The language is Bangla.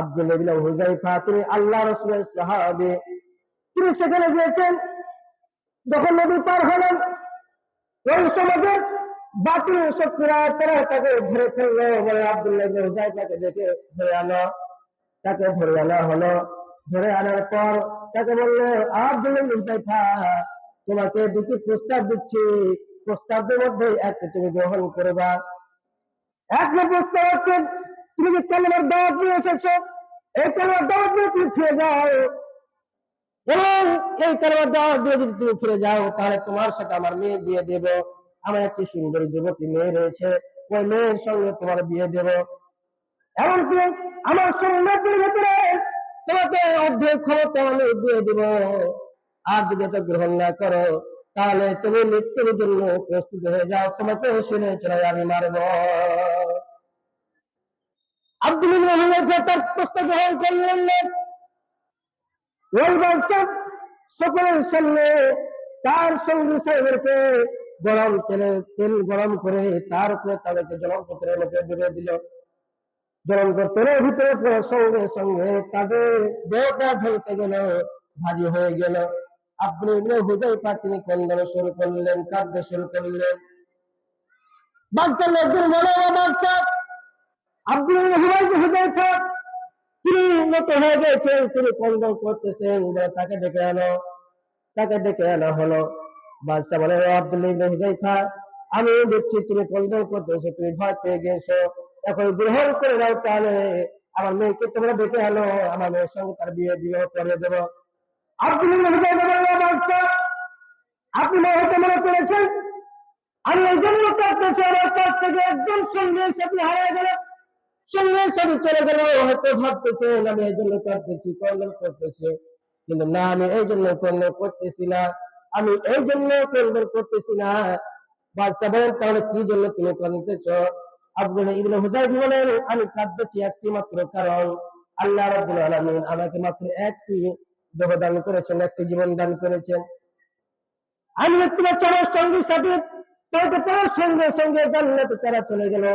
আব্দুল হুজাইফা তিনি আল্লাহ রাসূলের তিনি সেখানে গিয়েছেন, যখন পার হলেন তারা তাকে ধরে ফেলল বলে হুজাইফাকে ডেকে ধরে আনো। তাকে ধরে আনা হলো। ধরে আনার পর তাকে বলল আব্দুল্লাহ হুজাইফা তোমাকে দুটি প্রস্তাব দিচ্ছি। প্রস্তাবের মধ্যে একটা তুমি গ্রহণ করবা। এক প্রস্তাব হচ্ছে তুমি যে কালেমার দাওয়াত নিয়ে এসেছ, এই কালেমার দাওয়াত নিয়ে তুমি ফিরে যাও। এবং এই কালেমার দাওয়াত দিয়ে যদি তুমি ফিরে যাও, তাহলে তোমার সাথে আমার মেয়ে বিয়ে দেব। আমার একটি সুন্দরী যুবতী মেয়ে রয়েছে, ওই মেয়ের সঙ্গে তোমার বিয়ে দেব। এমনকি আমার সৌন্দর্যের ভেতরে তোমাকে অর্ধেক ক্ষমতা আমি দিয়ে দিব। আর যদি এটা গ্রহণ না করো, তাহলে তুমি মৃত্যুর জন্য প্রস্তুত হয়ে যাও। তোমাকে শুনে চলে আমি মারব। আব্দুল প্রস্তাব গ্রহণ করলেন সকলের তার সাহেবকে গরম তেলে, তেল গরম করে তাদেরকে ডুবে দিল। ভিতরে সঙ্গে সঙ্গে তাদের দেহটা ধ্বংসে গেল ভাজি হয়ে গেল। আপনি ইবনে হুজাইফা তিনি কন্দন শুরু করলেন কাঁদতে শুরু করলেন। বাদশাহ লোকজন বলে বাদশাহ আব্দুল ইবনে হুজাইফা তিনি মত হয়ে গেছে তিনি কন্দন করতেছেন বলে তাকে ডেকে আনো, তাকে ডেকে আনা হলো। বাদশাহ বলে আব্দুল হুজাইফা আমি দেখছি তুমি কন্দন করতেছো, তুমি ভয় পেয়ে গেছো এখন গ্রহণ করে নাও তাহলে, আমার মেয়েকে তোমরা ডেকে আনো, আমার মেয়ের সঙ্গে তার বিয়ে, বিবাহ করে দেবো। আব্দুল হুজাইফা বলে বাদশাহ, আপনি মনে মনে করেছেন? আমি এই জন্য করতেছি আমার কাছ থেকে একদম সঙ্গে সাথে হারিয়ে গেল সঙ্গে চলে গেল, হয়তো ভাবতেছেন আমি এই জন্য করতেছি কিন্তু না, আমি এই জন্য করতেছি না, আমি এই জন্য করতেছি না। বাদশাহ বলেন তাহলে কি জন্য তুমি আব্দুল ইবনে হুজাইফ বলেন, আমি কাঁদতেছি একটি মাত্র কারণ, আল্লাহ রাব্বুল আলামিন আমাকে মাত্র একটি দেহ দান করেছেন, একটি জীবন দান করেছেন। আমি তোমার চলার সঙ্গীর সাথে তাকে তার সঙ্গে সঙ্গে জান্নাতে তারা চলে গেল।